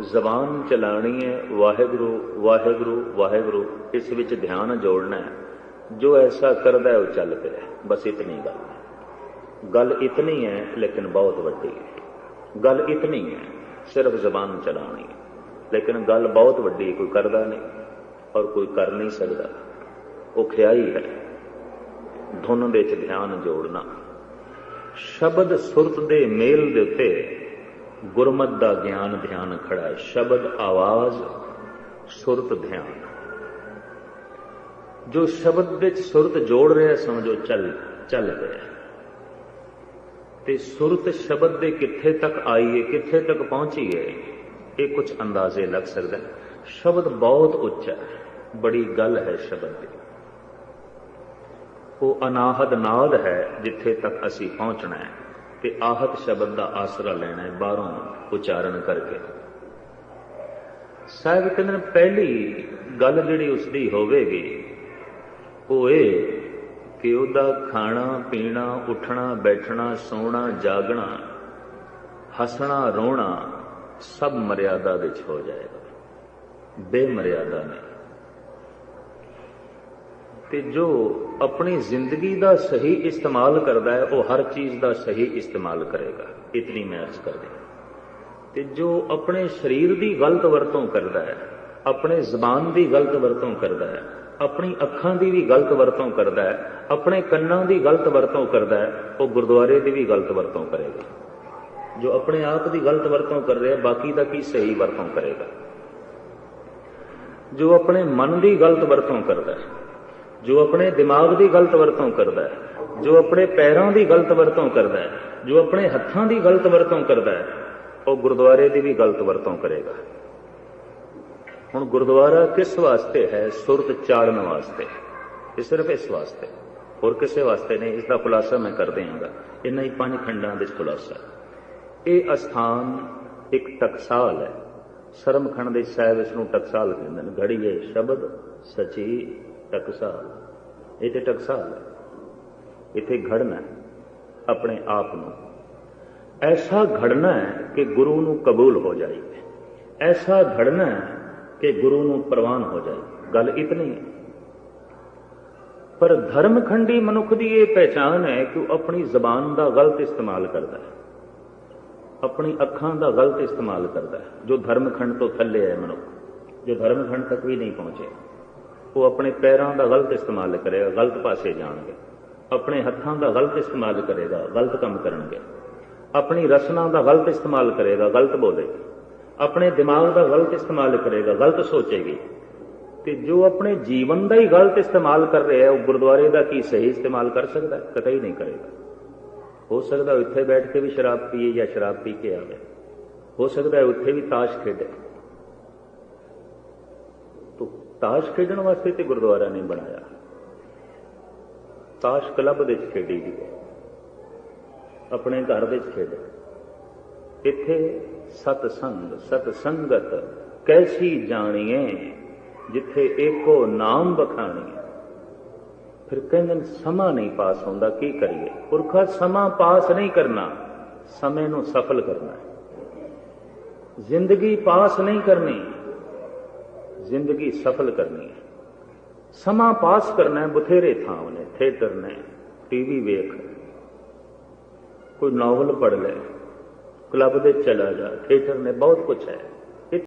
ਜ਼ਬਾਨ ਚਲਾਣੀ ਹੈ, ਵਾਹਿਗੁਰੂ ਵਾਹਿਗੁਰੂ ਵਾਹਿਗੁਰੂ, ਇਸ ਵਿੱਚ ਧਿਆਨ ਜੋੜਨਾ ਹੈ। ਜੋ ਐਸਾ ਕਰਦਾ ਹੈ, ਉਹ ਚੱਲ ਪਿਆ। ਬਸ ਇਤਨੀ ਗੱਲ ਹੈ। ਗੱਲ ਇਤਨੀ ਹੈ, ਲੇਕਿਨ ਬਹੁਤ ਵੱਡੀ ਹੈ। ਗੱਲ ਇਤਨੀ ਹੈ, ਸਿਰਫ ਜ਼ਬਾਨ ਚਲਾਣੀ ਹੈ। ਲੇਕਿਨ ਗੱਲ ਬਹੁਤ ਵੱਡੀ ਕੋਈ ਕਰਦਾ ਨਹੀਂ ਔਰ ਕੋਈ ਕਰ ਨਹੀਂ ਸਕਦਾ। ਉਹ ਖਿਆਈ ਹੈ। ਧੁਨ ਦੇ ਵਿੱਚ ਧਿਆਨ ਜੋੜਨਾ। ਸ਼ਬਦ ਸੁਰਤ ਦੇ ਮੇਲ ਦੇ ਉੱਤੇ ਗੁਰਮਤ ਦਾ ਗਿਆਨ ਧਿਆਨ ਖੜਾ ਹੈ। ਸ਼ਬਦ, ਆਵਾਜ਼, ਸੁਰਤ ਧਿਆਨ। ਜੋ ਸ਼ਬਦ ਵਿੱਚ ਸੁਰਤ ਜੋੜ ਰਿਹਾ, ਸਮਝੋ, ਚੱਲ ਚੱਲ ਰਿਹਾ। ਤੇ ਸੁਰਤ ਸ਼ਬਦ ਦੇ ਕਿੱਥੇ ਤੱਕ ਆਈ ਹੈ, ਕਿੱਥੇ ਤੱਕ ਪਹੁੰਚੀ ਹੈ, ਇਹ ਕੁਝ ਅੰਦਾਜ਼ੇ ਲੱਗ ਸਕਦਾ ਸ਼ਬਦ ਬਹੁਤ ਉੱਚਾ ਹੈ, ਬੜੀ ਗੱਲ ਹੈ ਸ਼ਬਦ ਦੀ। ਉਹ ਅਨਾਹਦ ਨਾਦ ਹੈ, ਜਿੱਥੇ ਤੱਕ ਅਸੀਂ ਪਹੁੰਚਣਾ ਹੈ। ਤੇ ਆਹਤ ਸ਼ਬਦ ਦਾ ਆਸਰਾ ਲੈਣਾ ਹੈ ਬਾਹਰੋਂ ਉਚਾਰਨ ਕਰਕੇ। ਸਾਹਿਬ ਕਹਿੰਦੇ ਨੇ ਪਹਿਲੀ ਗੱਲ ਜਿਹੜੀ ਉਸ ਦੀ ਹੋਵੇਗੀ, ਉਹ ਇਹ ਕਿ ਉਹਦਾ ਖਾਣਾ, ਪੀਣਾ, ਉੱਠਣਾ, ਬੈਠਣਾ, ਸੌਣਾ, ਜਾਗਣਾ, ਹੱਸਣਾ, ਰੋਣਾ ਸਭ ਮਰਿਆਦਾ ਵਿੱਚ ਹੋ ਜਾਏਗਾ। ਬੇਮਰਿਆਦਾ ਨਹੀਂ। ਤੇ ਜੋ ਆਪਣੀ ਜ਼ਿੰਦਗੀ ਦਾ ਸਹੀ ਇਸਤੇਮਾਲ ਕਰਦਾ ਹੈ, ਉਹ ਹਰ ਚੀਜ਼ ਦਾ ਸਹੀ ਇਸਤੇਮਾਲ ਕਰੇਗਾ। ਇਤਨੀ ਮੈਂ ਅਰਜ਼ ਕਰ ਦਿਆਂ ਤੇ ਜੋ ਆਪਣੇ ਸਰੀਰ ਦੀ ਗਲਤ ਵਰਤੋਂ ਕਰਦਾ ਹੈ, ਆਪਣੇ ਜ਼ਬਾਨ ਦੀ ਗਲਤ ਵਰਤੋਂ ਕਰਦਾ ਹੈ, ਆਪਣੀ ਅੱਖਾਂ ਦੀ ਵੀ ਗਲਤ ਵਰਤੋਂ ਕਰਦਾ ਹੈ, ਆਪਣੇ ਕੰਨਾਂ ਦੀ ਗਲਤ ਵਰਤੋਂ ਕਰਦਾ ਹੈ, ਉਹ ਗੁਰਦੁਆਰੇ ਦੀ ਵੀ ਗਲਤ ਵਰਤੋਂ ਕਰੇਗਾ। ਜੋ ਆਪਣੇ ਆਪ ਦੀ ਗਲਤ ਵਰਤੋਂ ਕਰ ਰਿਹਾ, ਬਾਕੀ ਦਾ ਕੀ ਸਹੀ ਵਰਤੋਂ ਕਰੇਗਾ? ਜੋ ਆਪਣੇ ਮਨ ਦੀ ਗਲਤ ਵਰਤੋਂ ਕਰਦਾ ਹੈ ਜੋ ਆਪਣੇ ਦਿਮਾਗ ਦੀ ਗਲਤ ਵਰਤੋਂ ਕਰਦਾ ਹੈ, ਜੋ ਆਪਣੇ ਪੈਰਾਂ ਦੀ ਗਲਤ ਵਰਤੋਂ ਕਰਦਾ ਹੈ, ਜੋ ਆਪਣੇ ਹੱਥਾਂ ਦੀ ਗਲਤ ਵਰਤੋਂ ਕਰਦਾ ਹੈ, ਉਹ ਗੁਰਦੁਆਰੇ ਦੀ ਵੀ ਗਲਤ ਵਰਤੋਂ ਕਰੇਗਾ। ਹੁਣ ਗੁਰਦੁਆਰਾ ਕਿਸ ਵਾਸਤੇ ਹੈ? ਸੁਰਤ ਚਾੜਨ ਵਾਸਤੇ। ਇਹ ਸਿਰਫ ਇਸ ਵਾਸਤੇ। ਹੋਰ ਕਿਸੇ ਵਾਸਤੇ ਨਹੀਂ। ਇਸ ਦਾ ਖੁਲਾਸਾ ਮੈਂ ਕਰ ਦਿਆਂਗਾ। ਇਹਨਾਂ ਹੀ ਪੰਜ ਖੰਡਾਂ ਦੇ ਖੁਲਾਸਾ ਇਹ ਅਸਥਾਨ ਇੱਕ ਟਕਸਾਲ ਹੈ। ਸਰਮਖੰਡ ਦੇ ਸਾਹਿਬ ਇਸ ਨੂੰ ਟਕਸਾਲ ਕਹਿੰਦੇ ਨੇ। ਘੜੀਏ ਸ਼ਬਦ ਸਚੀ ਟਕਸਾਲ। ਇਹ ਤੇ ਟਕਸਾਲ ਹੈ। ਇੱਥੇ ਘੜਨਾ ਆਪਣੇ ਆਪ ਨੂੰ। ਐਸਾ ਘੜਨਾ ਹੈ ਕਿ ਗੁਰੂ ਨੂੰ ਕਬੂਲ ਹੋ ਜਾਏ ਐਸਾ ਘੜਨਾ ਹੈ ਕਿ ਗੁਰੂ ਨੂੰ ਪ੍ਰਵਾਨ ਹੋ ਜਾਏ ਗੱਲ ਇਤਨੀ ਹੈ। ਪਰ ਧਰਮਖੰਡੀ ਮਨੁੱਖ ਦੀ ਇਹ ਪਹਿਚਾਨ ਹੈ ਕਿ ਉਹ ਆਪਣੀ ਜ਼ਬਾਨ ਦਾ ਗਲਤ ਇਸਤੇਮਾਲ ਕਰਦਾ ਹੈ। ਆਪਣੀ ਅੱਖਾਂ ਦਾ ਗਲਤ ਇਸਤੇਮਾਲ ਕਰਦਾ ਹੈ। ਜੋ ਧਰਮਖੰਡ ਤੋਂ ਥੱਲੇ ਹੈ ਮਨੁੱਖ, ਜੋ ਧਰਮਖੰਡ ਤੱਕ ਵੀ ਨਹੀਂ ਪਹੁੰਚੇ ਉਹ ਆਪਣੇ ਪੈਰਾਂ ਦਾ ਗਲਤ ਇਸਤੇਮਾਲ ਕਰੇਗਾ, ਗਲਤ ਪਾਸੇ ਜਾਣਗੇ। ਆਪਣੇ ਹੱਥਾਂ ਦਾ ਗਲਤ ਇਸਤੇਮਾਲ ਕਰੇਗਾ, ਗਲਤ ਕੰਮ ਕਰਨਗੇ। ਆਪਣੀ ਰਸਨਾ ਦਾ ਗਲਤ ਇਸਤੇਮਾਲ ਕਰੇਗਾ, ਗਲਤ ਬੋਲੇਗਾ। ਆਪਣੇ ਦਿਮਾਗ ਦਾ ਗਲਤ ਇਸਤੇਮਾਲ ਕਰੇਗਾ, ਗਲਤ ਸੋਚੇਗੀ। ਤੇ ਜੋ ਆਪਣੇ ਜੀਵਨ ਦਾ ਹੀ ਗਲਤ ਇਸਤੇਮਾਲ ਕਰ ਰਿਹਾ ਹੈ, ਉਹ ਗੁਰਦੁਆਰੇ ਦਾ ਕੀ ਸਹੀ ਇਸਤੇਮਾਲ ਕਰ ਸਕਦਾ ਹੈ? ਕਤਈ ਨਹੀਂ ਕਰੇਗਾ। ਹੋ ਸਕਦਾ ਉੱਥੇ ਬੈਠ ਕੇ ਵੀ ਸ਼ਰਾਬ ਪੀਏ ਜਾਂ ਸ਼ਰਾਬ ਪੀ ਕੇ ਆਵੇ। ਹੋ ਸਕਦਾ ਉੱਥੇ ਵੀ ਤਾਸ਼ ਖੇਡੇ। ਤਾਸ਼ ਖੇਡਣ ਵਾਸਤੇ ਤੇ ਗੁਰਦੁਆਰਾ ਨਹੀਂ ਬਣਾਇਆ। ਤਾਸ਼ ਕਲੱਬ ਦੇ ਵਿੱਚ ਖੇਡੀ ਦੀ ਆਪਣੇ ਘਰ ਦੇ ਵਿੱਚ ਖੇਡੇ। ਇੱਥੇ ਸਤ ਸੰਗ, ਸਤ ਸੰਗਤ, ਕੈਸੀ ਜਾਣੀਏ, ਜਿੱਥੇ ਏਕੋ ਨਾਮ ਬਖਾਣੀਏ। ਫਿਰ ਕਹਿੰਦੇ ਨੇ, ਸਮਾਂ ਨਹੀਂ ਪਾਸ ਹੁੰਦਾ, ਕੀ ਕਰੀਏ? ਪੁਰਖਾ ਸਮਾਂ ਪਾਸ ਨਹੀਂ ਕਰਨਾ, ਸਮੇਂ ਨੂੰ ਸਫਲ ਕਰਨਾ ਹੈ। ਜ਼ਿੰਦਗੀ ਪਾਸ ਨਹੀਂ ਕਰਨੀ। ਜ਼ਿੰਦਗੀ ਸਫਲ ਕਰਨੀ ਹੈ। ਸਮਾਂ ਪਾਸ ਕਰਨਾ ਹੈ, ਬਥੇਰੇ ਥਾਂ ਨੇ, ਥੀਏਟਰ ਨੇ, ਟੀਵੀ ਵੇਖ। ਕੋਈ ਨਾਵਲ ਪੜ੍ਹ ਲੈ, ਕਲੱਬ ਦੇ ਚਲਾ ਜਾ, ਥੀਏਟਰ ਨੇ, ਬਹੁਤ ਕੁਝ ਹੈ।